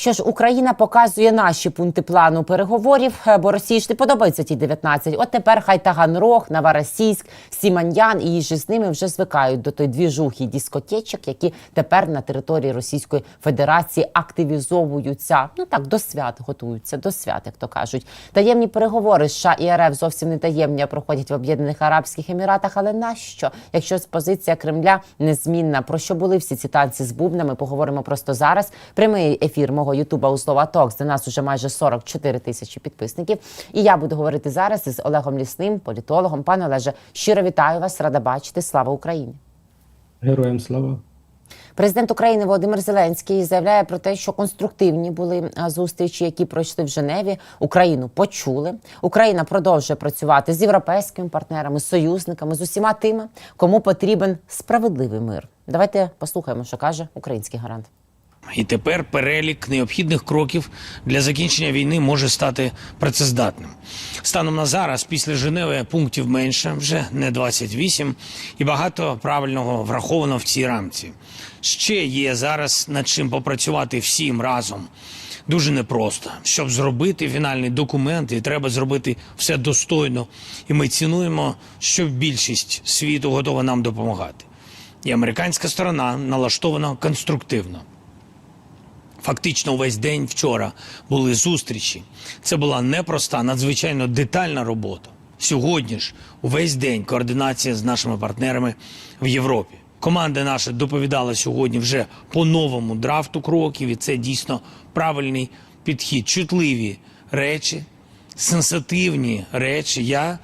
Що ж, Україна показує наші пункти плану переговорів, е, бо Росії ж не подобаються ті 19. От тепер хай Таганрог, Новороссийськ, Сіманьян і їжі з ними вже звикають до той двіжухи дискотечок, які тепер на території Російської Федерації активізовуються. Ну так до свят готуються, до свят, як то кажуть. Таємні переговори США і РФ зовсім не таємні, а проходять в Об'єднаних Арабських Еміратах. Але нащо? Якщо позиція Кремля незмінна, про що були всі ці танці з бубнами? Поговоримо просто зараз. Прямий ефір мого Ютуба у слова Токс, де нас уже майже 44 тисячі підписників. І я буду говорити зараз із Олегом Лісним, політологом. Пане Олеже, щиро вітаю вас, рада бачити. Слава Україні! Героям слава. Президент України Володимир Зеленський заявляє про те, що конструктивні були зустрічі, які пройшли в Женеві. Україну почули. Україна продовжує працювати з європейськими партнерами, з союзниками, з усіма тими, кому потрібен справедливий мир. Давайте послухаємо, що каже український гарант. І тепер перелік необхідних кроків для закінчення війни може стати працездатним. Станом на зараз, після Женеви, пунктів менше, вже не 28, і багато правильного враховано в цій рамці. Ще є зараз над чим попрацювати всім разом. Дуже непросто. Щоб зробити фінальний документ, і треба зробити все достойно. І ми цінуємо, що більшість світу готова нам допомагати. І американська сторона налаштована конструктивно. Фактично увесь день вчора були зустрічі. Це була непроста, надзвичайно детальна робота. Сьогодні ж увесь день координація з нашими партнерами в Європі. Команда наша доповідала сьогодні вже по новому драфту кроків, і це дійсно правильний підхід. Чутливі речі, сенситивні речі. Я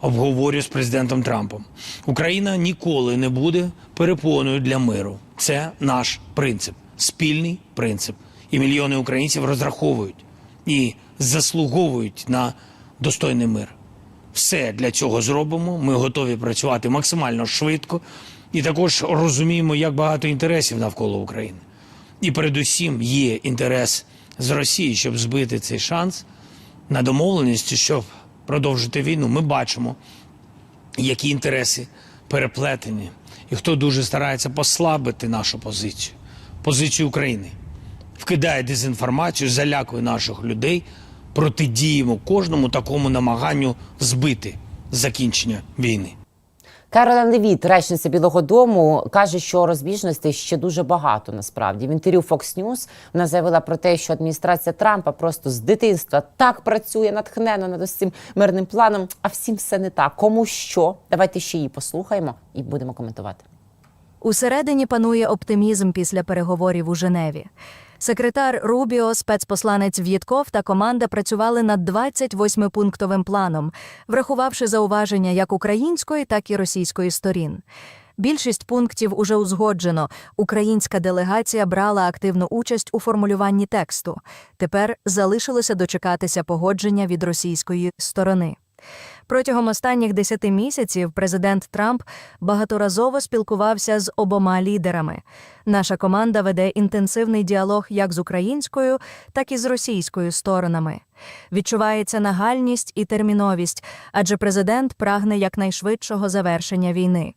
обговорю з президентом Трампом. Україна ніколи не буде перепоною для миру. Це наш принцип, спільний принцип. І мільйони українців розраховують і заслуговують на достойний мир. Все для цього зробимо. Ми готові працювати максимально швидко і також розуміємо, як багато інтересів навколо України. І передусім є інтерес з Росії, щоб збити цей шанс на домовленості, щоб продовжити війну. Ми бачимо, які інтереси переплетені, і хто дуже старається послабити нашу позицію, позицію України, вкидає дезінформацію, залякує наших людей. Протидіємо кожному такому намаганню збити закінчення війни. Каролен Левіт, речниця Білого Дому, каже, що розбіжностей ще дуже багато. Насправді в інтерв'ю Fox News вона заявила про те, що адміністрація Трампа просто з дитинства так працює натхненно над цим мирним планом. А всім все не так. Кому що? Давайте ще її послухаємо і будемо коментувати. Усередині панує оптимізм після переговорів у Женеві. Секретар Рубіо, спецпосланець В'єтков та команда працювали над 28-пунктовим планом, врахувавши зауваження як української, так і російської сторін. Більшість пунктів уже узгоджено. Українська делегація брала активну участь у формулюванні тексту. Тепер залишилося дочекатися погодження від російської сторони. Протягом останніх 10 місяців президент Трамп багаторазово спілкувався з обома лідерами. Наша команда веде інтенсивний діалог як з українською, так і з російською сторонами. Відчувається нагальність і терміновість, адже президент прагне якнайшвидшого завершення війни.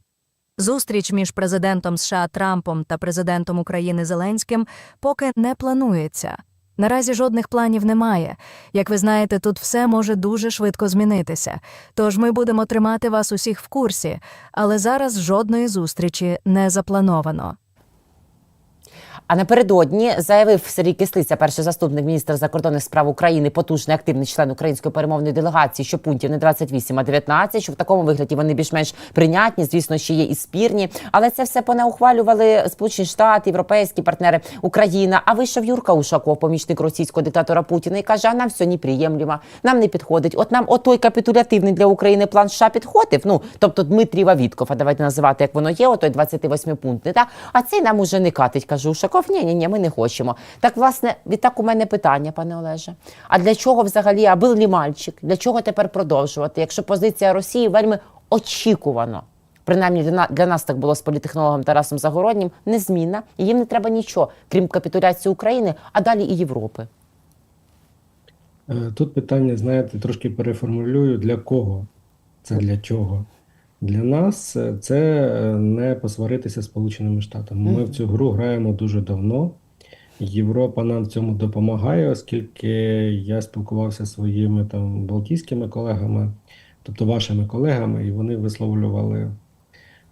Зустріч між президентом США Трампом та президентом України Зеленським поки не планується. Наразі жодних планів немає. Як ви знаєте, тут все може дуже швидко змінитися. Тож ми будемо тримати вас усіх в курсі, але зараз жодної зустрічі не заплановано. А напередодні заявив Сергій Кислиця, перший заступник міністра закордонних справ України, потужний активний член української перемовної делегації, що пунктів не 28, а 19, що в такому вигляді вони більш-менш прийнятні. Звісно, ще є і спірні, але це все понеухвалювали Сполучені Штати, європейські партнери, Україна. А вийшов Юрка Ушаков, помічник російського диктатора Путіна, і каже: а нам все неприємлемо, нам не підходить. От нам отой капітулятивний для України план США підходив. Ну тобто Дмитрієва Вітков, а давайте називати як воно є, отой 28 пунктний. Та а цей нам уже не катить, каже Ушаков. Ні, ні, ні, ми не хочемо. Так, власне, відтак у мене питання, пане Олеже. А для чого взагалі, а був лі мальчик? Для чого тепер продовжувати? Якщо позиція Росії вельми очікувано. Принаймні для для нас так було з політехнологом Тарасом Загороднім, незмінна, і їм не треба нічого, крім капітуляції України, а далі і Європи. Е, Тут питання, знаєте, трошки переформулюю, для кого? Це для чого? Для нас е, це е, не посваритися з Сполученими Штатами. Ми в цю гру граємо дуже давно. Європа нам в цьому допомагає, оскільки я спілкувався зі своїми там балтійськими колегами, тобто вашими колегами, і вони висловлювали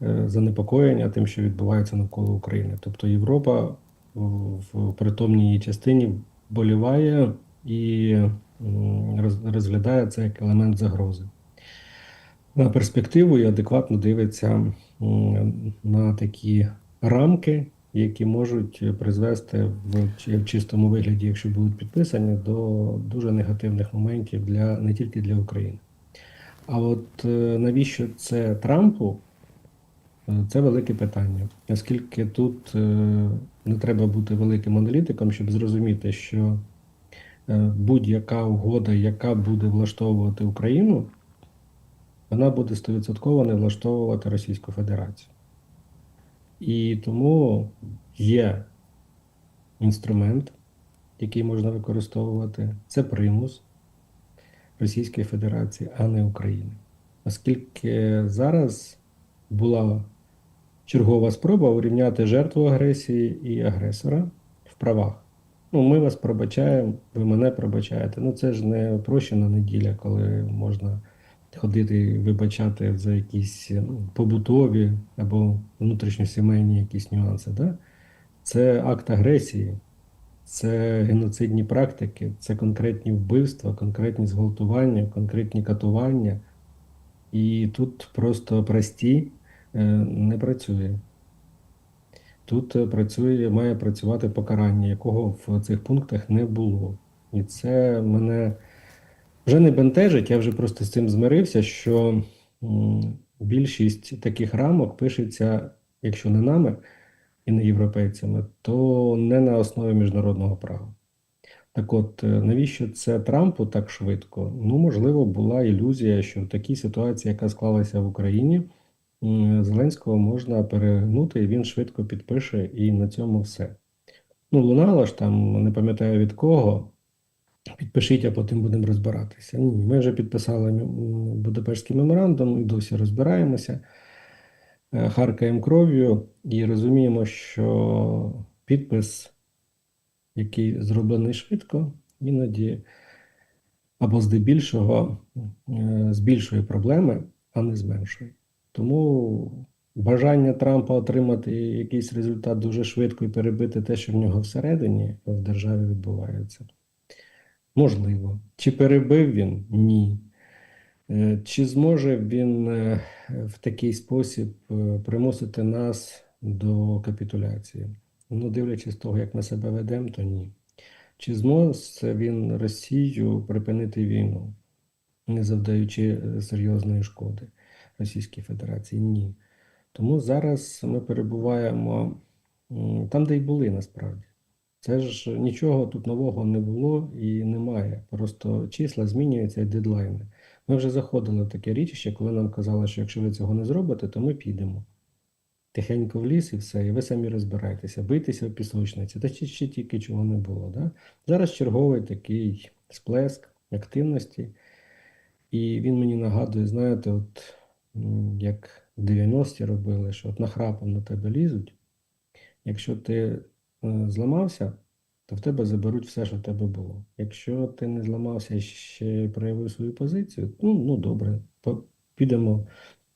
е, занепокоєння тим, що відбувається навколо України. Тобто Європа в притомній частині боліває і розглядає це як елемент загрози. На перспективу і адекватно дивиться на такі рамки, які можуть призвести в, чистому вигляді, якщо будуть підписані, до дуже негативних моментів для не тільки для України. А от е, навіщо це Трампу? Е, Це велике питання, оскільки тут е, не треба бути великим аналітиком, щоб зрозуміти, що будь-яка угода, яка буде влаштовувати Україну, вона буде 100% не влаштовувати Російську Федерацію. І тому є інструмент, який можна використовувати, це примус Російської Федерації, а не України. Оскільки зараз була чергова спроба урівняти жертву агресії і агресора в правах. Ну, ми вас пробачаємо, ви мене пробачаєте. Ну, це ж не прощена неділя, коли можна ходити вибачати за якісь ну, побутові або внутрішньосімейні якісь нюанси. Да? Це акт агресії, це геноцидні практики, це конкретні вбивства, конкретні зґвалтування, конкретні катування. І тут просто прості е, не працює. Тут е, працює, має працювати покарання, якого в цих пунктах не було. І це мене вже не бентежить, я вже просто з цим змирився, що більшість таких рамок пишеться, якщо не нами і не європейцями, то не на основі міжнародного права. Так от, е, навіщо це Трампу так швидко? Ну, можливо, була ілюзія, що в такій ситуації, яка склалася в Україні, Зеленського можна перегнути, і він швидко підпише, і на цьому все. Ну, лунало ж там, не пам'ятаю від кого. Підпишіть, а потім будемо розбиратися. Ні, ми вже підписали Будапештський меморандум і досі розбираємося, е, харкаємо кров'ю і розуміємо, що підпис, який зроблений швидко, іноді або здебільшого е, збільшує проблеми, а не зменшує. Тому бажання Трампа отримати якийсь результат дуже швидко і перебити те, що в нього всередині в державі відбувається. Можливо. Чи перебив він? Ні. Е, Чи зможе він е, в такий спосіб е, примусити нас до капітуляції? Ну, дивлячись того, як ми себе ведемо, то ні. Чи зможе він Росію припинити війну, не завдаючи серйозної шкоди Російській Федерації? Ні. Тому зараз ми перебуваємо там, де й були насправді. Це ж нічого тут нового не було і немає. Просто числа змінюються і дедлайни. Ми вже заходили в таке річище, коли нам казали, що якщо ви цього не зробите, то ми підемо. Тихенько в ліс і все, і ви самі розбирайтеся, бийтеся в пісочниці, та ще, ще тільки чого не було. Да? Зараз черговий такий сплеск активності. І він мені нагадує, знаєте, от як в 90-ті робили, що от нахрапом на тебе лізуть. Якщо ти зламався, то в тебе заберуть все, що в тебе було. Якщо ти не зламався і ще проявив свою позицію, ну, ну добре, підемо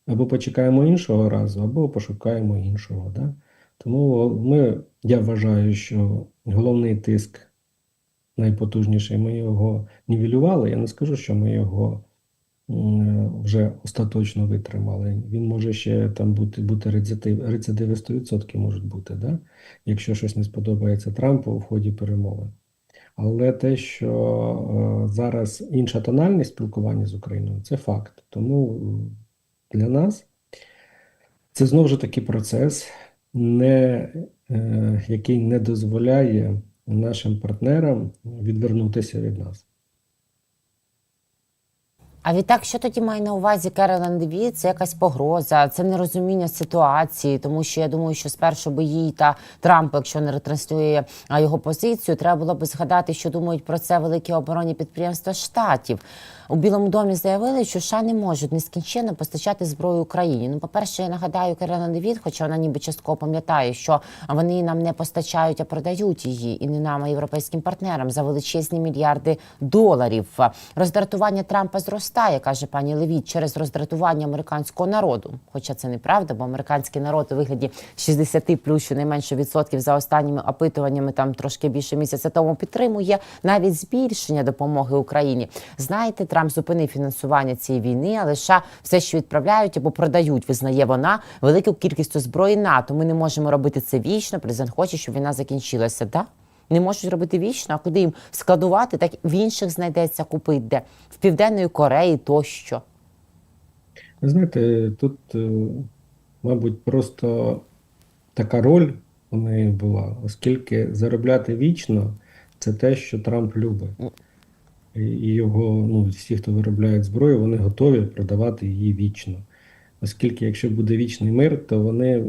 або почекаємо іншого разу, або пошукаємо іншого. Да? Тому ми, я вважаю, що головний тиск найпотужніший, ми його нівелювали. Я не скажу, що ми його вже остаточно витримали. Він може ще там бути, бути рецидив, рецидиви 100% можуть бути, да? якщо щось не сподобається Трампу в ході перемовин. Але те, що е, зараз інша тональність спілкування з Україною, це факт. Тому для нас це знову ж таки процес, не, е, який не дозволяє нашим партнерам відвернутися від нас. А відтак, що тоді має на увазі Керолен Деві? Це якась погроза, це нерозуміння ситуації, тому що я думаю, що спершу би їй та Трамп, якщо не ретранслює його позицію, треба було б згадати, що думають про це великі оборонні підприємства штатів. У Білому домі заявили, що США не можуть нескінченно постачати зброю Україні. Ну, по-перше, я нагадаю Керолен Левіт, хоча вона ніби частково пам'ятає, що вони нам не постачають, а продають її і не нам, а європейським партнерам за величезні мільярди доларів. Роздратування Трампа зростає, каже пані Левіт, через роздратування американського народу. Хоча це неправда, бо американський народ у вигляді 60 плюс щонайменше відсотків за останніми опитуваннями, там трошки більше місяця тому підтримує навіть збільшення допомоги Україні. Знаєте, Трамп зупинив фінансування цієї війни, але США все, що відправляють або продають, визнає вона велику кількістю зброї НАТО. Ми не можемо робити це вічно. Президент хоче, щоб війна закінчилася. Да? Не можуть робити вічно, а куди їм складувати, так в інших знайдеться купити де в південної Кореї тощо. Знаєте, тут, е, мабуть, просто така роль у неї була, оскільки заробляти вічно це те, що Трамп любить. І його, ну, всі, хто виробляють зброю, вони готові продавати її вічно. Оскільки, якщо буде вічний мир, то вони е,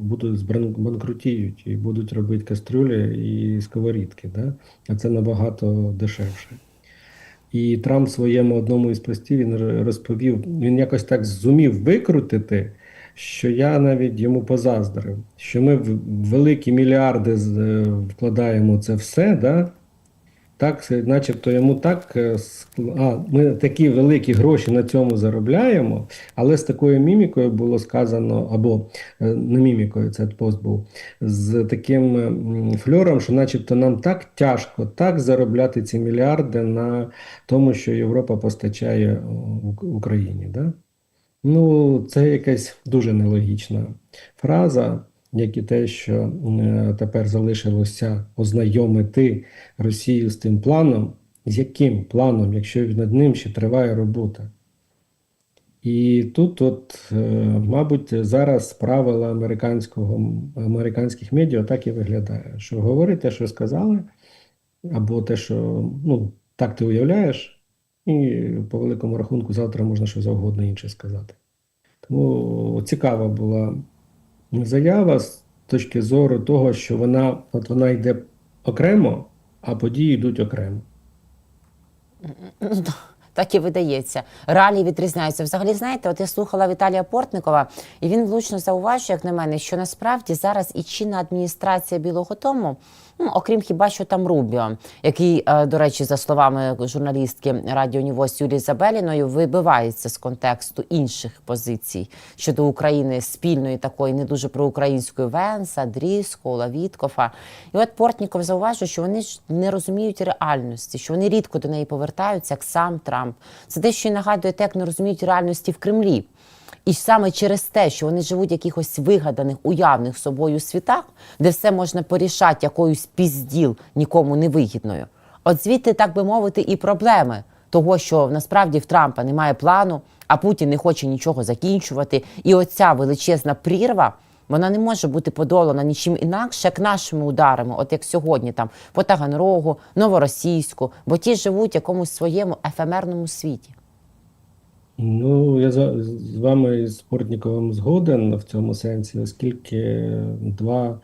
будуть збран- банкрутіють і будуть робити кастрюлі і сковорідки, да? а це набагато дешевше. І Трамп своєму одному із постів він розповів, він якось так зумів викрутити, що я навіть йому позаздрив, що ми в великі мільярди е, вкладаємо це все, да? Так, начебто йому так, е, а, ми такі великі гроші на цьому заробляємо, але з такою мімікою було сказано, або е, не мімікою, це пост був, з таким фльором, що начебто нам так тяжко так заробляти ці мільярди на тому, що Європа постачає Україні. Да? Ну, це якась дуже нелогічна фраза, як і те, що е, тепер залишилося ознайомити Росію з тим планом. З яким планом, якщо над ним ще триває робота? І тут, от, е, мабуть, зараз правила американського, американських медіа так і виглядає, що говори те, що сказали, або те, що ну, так ти уявляєш, і по великому рахунку завтра можна що завгодно інше сказати. Тому цікава була заява з точки зору того, що вона, от вона йде окремо, а події йдуть окремо. Ну, Так і видається. Реалії відрізняються. Взагалі, знаєте, от я слухала Віталія Портникова, і він влучно зауважує, як на мене, що насправді зараз і чинна адміністрація Білого Дому, ну, окрім хіба що там Рубіо, який, е, до речі, за словами журналістки Радіо Нівос Юлії Забеліною, вибивається з контексту інших позицій щодо України спільної такої не дуже проукраїнської Венса, Дріскола, Віткофа. І от Портніков зауважує, що вони ж не розуміють реальності, що вони рідко до неї повертаються, як сам Трамп. Це те, що й нагадує, те, як не розуміють реальності в Кремлі. І саме через те, що вони живуть в якихось вигаданих, уявних собою світах, де все можна порішати якоюсь пізділ нікому не вигідною. От звідти, так би мовити, і проблеми того, що насправді в Трампа немає плану, а Путін не хоче нічого закінчувати. І оця величезна прірва. Вона не може бути подолана нічим інакше, як нашими ударами, от як сьогодні, там по Таганрогу, Новоросійську, бо ті живуть в якомусь своєму ефемерному світі. Ну, я з вами з Портніковим згоден в цьому сенсі, оскільки два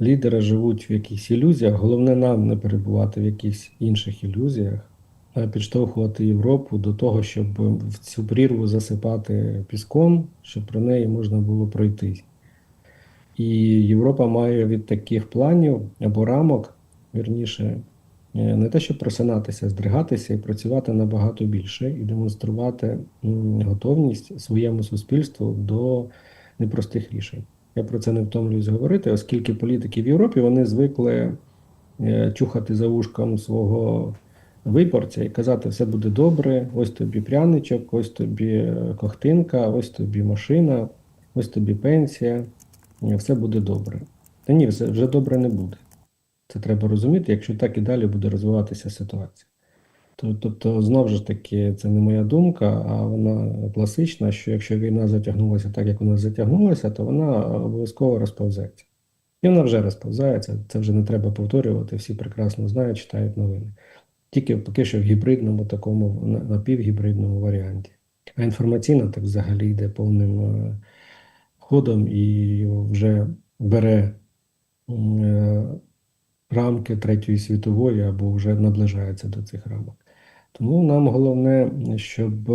лідери живуть в якихось ілюзіях. Головне нам не перебувати в якихось інших ілюзіях, а підштовхувати Європу до того, щоб в цю прірву засипати піском, щоб про неї можна було пройтись. І Європа має від таких планів або рамок, вірніше, не те, щоб просинатися, здригатися і працювати набагато більше, і демонструвати готовність своєму суспільству до непростих рішень. Я про це не втомлююсь говорити, оскільки політики в Європі вони звикли е, чухати за вушком свого виборця і казати, все буде добре, ось тобі пряничок, ось тобі е, кохтинка, ось тобі машина, ось тобі пенсія, все буде добре. Та ні, все вже добре не буде. Це треба розуміти, якщо так і далі буде розвиватися ситуація. Тобто, знову ж таки, це не моя думка, а вона класична, що якщо війна затягнулася так, як вона затягнулася, то вона обов'язково розповзеться. І вона вже розповзається, це вже не треба повторювати, всі прекрасно знають, читають новини. тільки поки що в гібридному такому на- напівгібридному варіанті. А інформаційно так взагалі йде повним е, ходом і вже бере е, рамки Третьої світової або вже наближається до цих рамок. Тому нам головне, щоб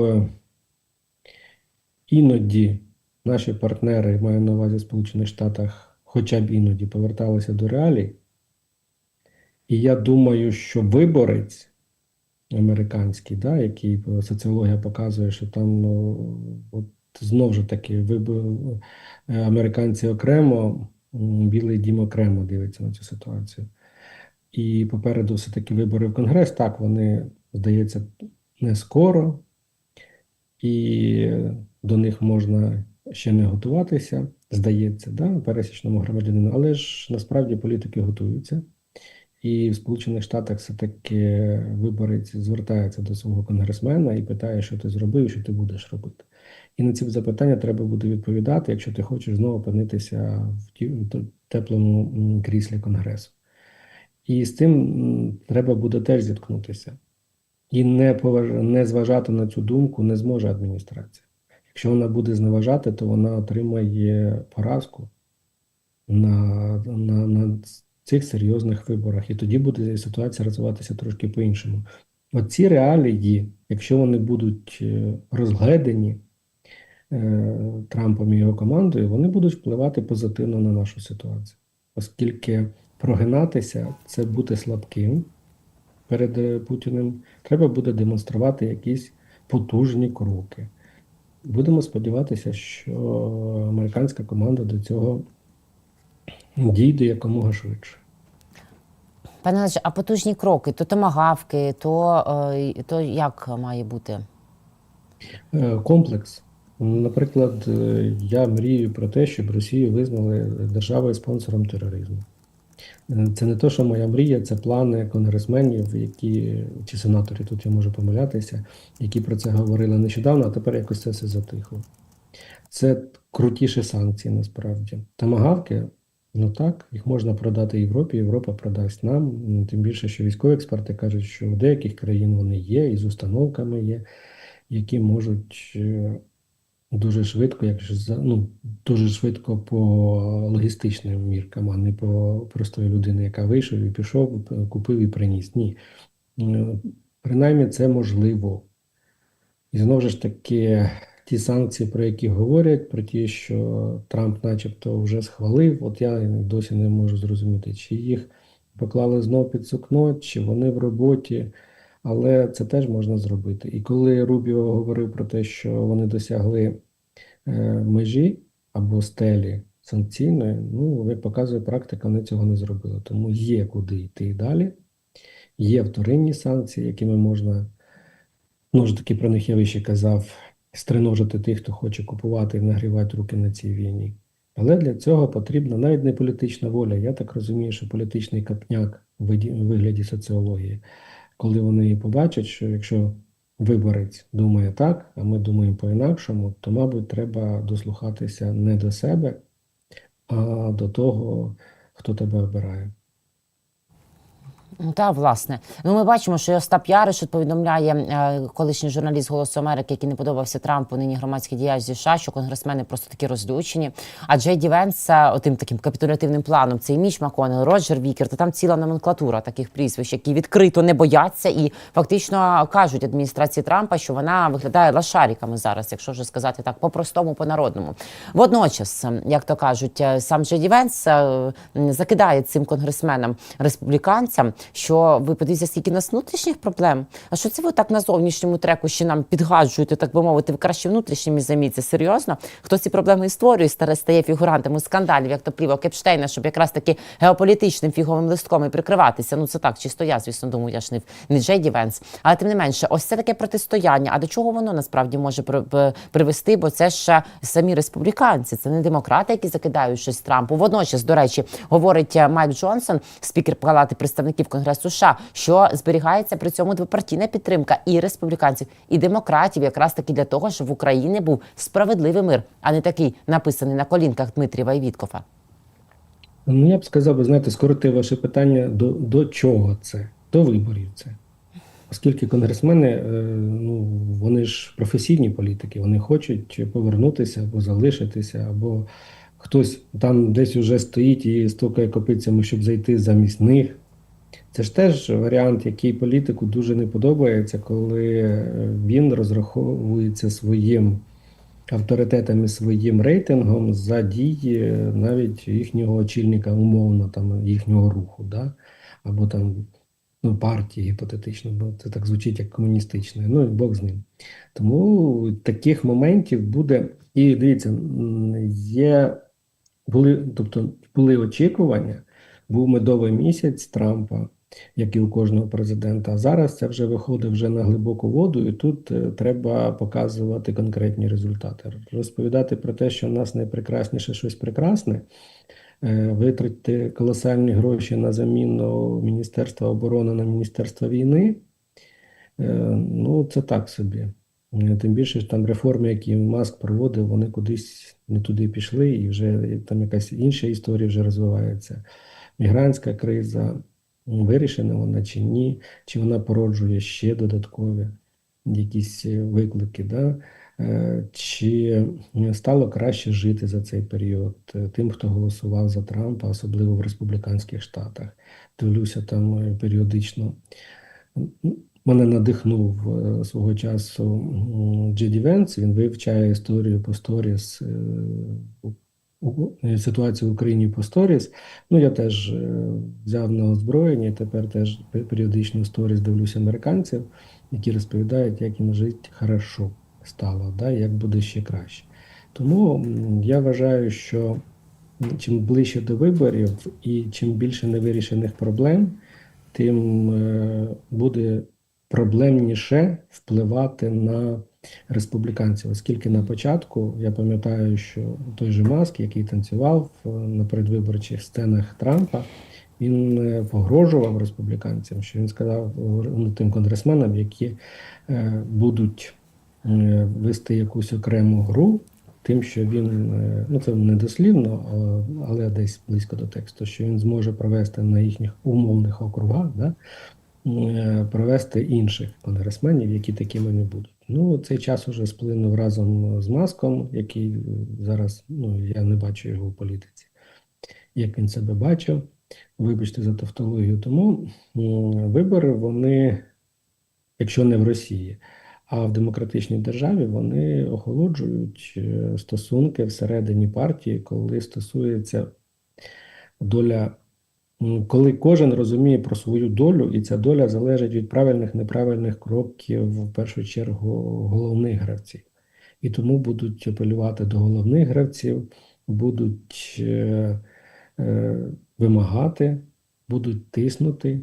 іноді наші партнери, маю на увазі в Сполучених Штатах, хоча б іноді поверталися до реалій. І я думаю, що виборець американський, да, який соціологія показує, що там ну, от знову ж таки е, американці окремо, Білий дім окремо дивиться на цю ситуацію. І попереду все-таки вибори в Конгрес. Так, вони, здається, не скоро, і до них можна ще не готуватися, здається, да, пересічному громадянину, але ж насправді політики готуються. І в Сполучених Штатах все-таки виборець звертається до свого конгресмена і питає, що ти зробив, що ти будеш робити. І на ці запитання треба буде відповідати, якщо ти хочеш знову опинитися в теплому кріслі Конгресу. І з цим треба буде теж зіткнутися. І не, поваж... не зважати на цю думку не зможе адміністрація. Якщо вона буде зневажати, то вона отримає поразку на, на, на цих серйозних виборах. І тоді буде ситуація розвиватися трошки по-іншому. Оці реалії, якщо вони будуть е, розгледані е, Трампом і його командою, вони будуть впливати позитивно на нашу ситуацію. Оскільки прогинатися це бути слабким перед е, Путіним, треба буде демонструвати якісь потужні кроки. Будемо сподіватися, що американська команда до цього дійде якомога швидше. Пане Олеже, а потужні кроки, то томагавки, то, е, то як має бути? Е, Комплекс. Наприклад, я мрію про те, щоб Росію визнали державою спонсором тероризму. Це не то, що моя мрія, це плани конгресменів, які чи сенаторів, тут я можу помилятися, які про це говорили нещодавно, а тепер якось це все затихло. Це крутіші санкції насправді. Тамагавки, ну так, їх можна продати Європі, Європа продасть нам. Тим більше, що військові експерти кажуть, що у деяких країн вони є, і з установками є, які можуть е, дуже швидко, якщо ну, дуже швидко по логістичним міркам, а не по простої людини, яка вийшов і пішов, купив і приніс. Ні. Е, Принаймні це можливо. І знову ж таки, ті санкції, про які говорять, про ті, що Трамп начебто вже схвалив, от я досі не можу зрозуміти, чи їх поклали знов під сукно, чи вони в роботі, але це теж можна зробити. І коли Рубіо говорив про те, що вони досягли е, межі або стелі санкційної, ну, як показує практика, вони цього не зробили. Тому є куди йти далі. Є вторинні санкції, якими можна, ну ж таки про них я вище казав, стриножити тих, хто хоче купувати і нагрівати руки на цій війні. Але для цього потрібна навіть не політична воля. Я так розумію, що політичний капняк у вигляді соціології, коли вони побачать, що якщо виборець думає так, а ми думаємо по-інакшому, то, мабуть, треба дослухатися не до себе, а до того, хто тебе обирає. Так, власне. Ну ми бачимо, що Остап Яриш повідомляє е, колишній журналіст Голосу Америки, який не подобався Трампу, нині громадський діяч зі США, що конгресмени просто такі розлючені. А Джей Венс е, отим таким капітулятивним планом, цей Міч Маконел, Роджер Вікер, то там ціла номенклатура таких прізвищ, які відкрито не бояться і фактично кажуть адміністрації Трампа, що вона виглядає лашариками зараз, якщо вже сказати так, по-простому, по-народному. Водночас, е, як то кажуть, е, сам Джей Венс закидає цим конгресменам республіканцям, що ви подивіться, скільки нас внутрішніх проблем. А що це ви так на зовнішньому треку ще нам підгаджуєте, так би мовити, ви краще внутрішніми займіться? Серйозно? Хто ці проблеми і створює, старе стає фігурантами скандалів, як то плівок Епштейна, щоб якраз таки геополітичним фіговим листком і прикриватися. Ну це так, чисто я, звісно, думаю, я ж не, не Джейді Венс. Але тим не менше, ось це таке протистояння. А до чого воно насправді може при- при- привести? Бо це ж самі республіканці, це не демократи, які закидають щось Трампу. Водночас, до речі, говорить е, Майк Джонсон, спікер Палати представників Конгресу США, що зберігається при цьому двопартійна підтримка і республіканців, і демократів, якраз таки для того, щоб в Україні був справедливий мир, а не такий написаний на колінках Дмитрієва і Віткофа. Ну, я б сказав, ви знаєте, скоротив ваше питання до, до чого це? До виборів це. Оскільки конгресмени, е, ну, вони ж професійні політики, вони хочуть повернутися або залишитися, або хтось там десь уже стоїть і стукає копицями, щоб зайти замість них. Це ж теж варіант, який політику дуже не подобається, коли е, він розраховується своїм авторитетом і своїм рейтингом за дії навіть їхнього очільника, умовно, там, їхнього руху, да? або там ну, партії гіпотетично, бо це так звучить як комуністичне. Ну і Бог з ним. Тому таких моментів буде. І дивіться, є були, тобто були очікування, був медовий місяць Трампа, як і у кожного президента. А зараз це вже виходить вже на глибоку воду, і тут е, треба показувати конкретні результати. Розповідати про те, що в нас найпрекрасніше щось прекрасне, е, витратити колосальні гроші на заміну Міністерства оборони на Міністерство війни. Е, Ну, це так собі. Тим більше там реформи, які Маск проводив, вони кудись не туди пішли, і вже там якась інша історія вже розвивається. Мігрантська криза, вирішена вона чи ні, чи вона породжує ще додаткові якісь е, виклики, да? Е, чи стало краще жити за цей період е, тим, хто голосував за Трампа, особливо в республіканських штатах. Дивлюся там періодично. Мене надихнув свого часу Джеді Венс. Він вивчає історію по сторіс, ситуацію в Україні по сторіс. Ну, я теж е, взяв на озброєння, тепер теж пе- періодично сторіс дивлюся американців, які розповідають, як їм жити хорошо стало, да, як буде ще краще. Тому я вважаю, що чим ближче до виборів і чим більше невирішених проблем, тим е, буде проблемніше впливати на республіканців, оскільки на початку я пам'ятаю, що той же Маск, який танцював е, на передвиборчих сценах Трампа, він е, погрожував республіканцям, що він сказав е, ну, тим конгресменам, які будуть вести якусь окрему гру, тим, що він, ну це не дослівно, але десь близько до тексту, що він зможе провести на їхніх умовних округах, да, провести інших конгресменів, які такими не будуть. Ну, цей час уже сплинув разом з Маском, який е, зараз, ну, я не бачу його в політиці, як він себе бачив. Вибачте за тавтологію. Тому вибори, вони, якщо не в Росії, а в демократичній державі, вони охолоджують е, стосунки всередині партії, коли стосується доля Коли кожен розуміє про свою долю, і ця доля залежить від правильних неправильних кроків, в першу чергу, головних гравців. І тому будуть апелювати до головних гравців, будуть е, е, вимагати, будуть тиснути.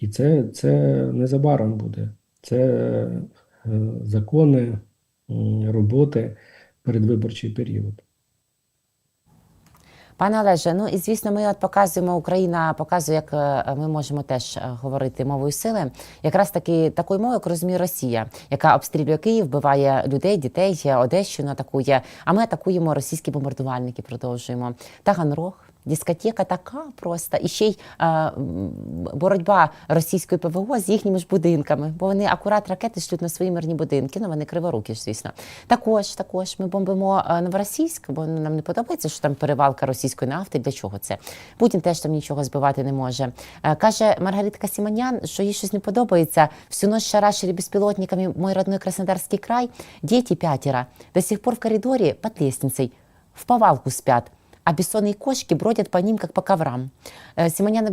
І це, це незабаром буде. Це е, закони роботи передвиборчий період. Пане Олеже, ну і звісно, ми от показуємо Україна, показує, як е, ми можемо теж е, говорити мовою сили, якраз таки такою мовою, як розуміє Росія, яка обстрілює Київ, вбиває людей, дітей, Одещину атакує. А ми атакуємо російські бомбардувальники, продовжуємо. Таганрог. Дискотека така просто, і ще й е, боротьба російської ПВО з їхніми ж будинками, бо вони акурат ракети шлють на свої мирні будинки. Ну вони криворукі звісно. Також, також ми бомбимо Новоросійськ, бо нам не подобається, що там перевалка російської нафти. Для чого це? Путін теж там нічого збивати не може. Е, каже Маргаритка Сіманян, що їй щось не подобається. Всю ночь шарашили беспилотниками мой родной Краснодарский край. Дети пятеро до сих пор в коридоре под лестницей в повалку спят. А бессонные кошки бродят по ним, как по коврам. Э, Симонян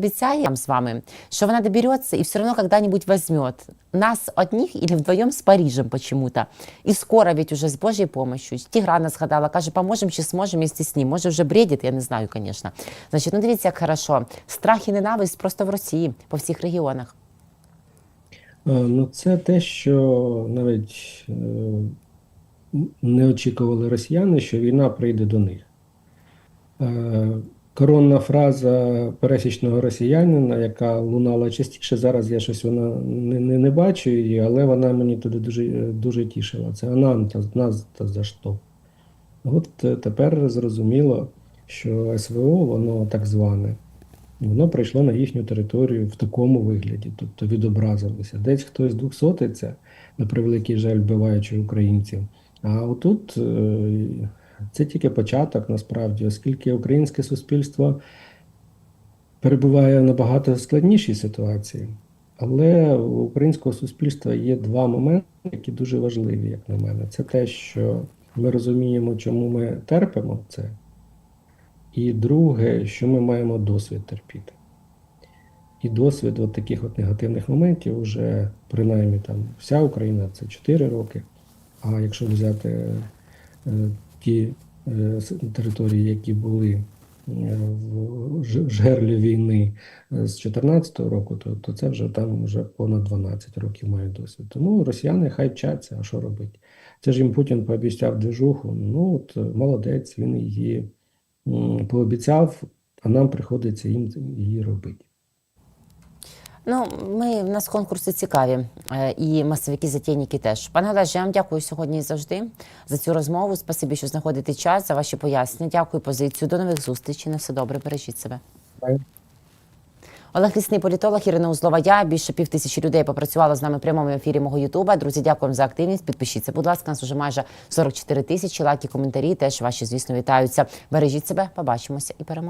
нам с вами, что она доберется и все равно когда-нибудь возьмет нас одних или вдвоем с Парижем почему-то. И скоро ведь уже с Божьей помощью. Тиграна згадала, каже, поможем чи зможем вместе с ним. Може вже бредить, я не знаю, конечно. Значить, ну дивіться, як хорошо. Страх і ненависть просто в Росії, по всіх регіонах. Е, Ну, це те, що навіть е, не очікували росіяни, що війна прийде до них. Е, Коронна фраза пересічного росіянина, яка лунала частіше, зараз я щось вона не, не, не бачу її, але вона мені туди дуже, дуже тішила. Це «Анам та нас та за що. От е, тепер зрозуміло, що СВО, воно так зване, воно прийшло на їхню територію в такому вигляді, тобто відобразилося. Десь хтось двохсотиться, на превеликий жаль, вбиваючи українців. А отут е, це тільки початок насправді, оскільки українське суспільство перебуває в набагато складнішій ситуації. Але у українського суспільства є два моменти, які дуже важливі, як на мене. Це те, що ми розуміємо, чому ми терпимо це. І друге, що ми маємо досвід терпіти. І досвід от таких от негативних моментів вже принаймні там вся Україна це 4 роки. А якщо взяти е, ті е, території, які були е, в жерлі війни е, з 2014 року, то, то це вже там вже понад 12 років має досвід. Тому росіяни хай вчаться, а що робити? Це ж їм Путін пообіцяв движуху. Ну от молодець, він її пообіцяв, а нам приходиться їм її робити. Ну, ми в нас конкурси цікаві, е, і масовики затійники теж. Пане Олеже, я вам дякую сьогодні і завжди за цю розмову. Спасибі, що знаходите час за ваші пояснення. Дякую позицію. До нових зустрічей. На все добре. Бережіть себе. Олег Лісний політолог, Ірина Узлова. Я більше пів тисячі людей попрацювало з нами в прямому ефірі мого Ютуба. Друзі, дякуємо за активність. Підпишіться, будь ласка, нас уже майже 44 тисячі лайки, коментарі. Теж ваші, звісно, вітаються. Бережіть себе, побачимося і переможемо.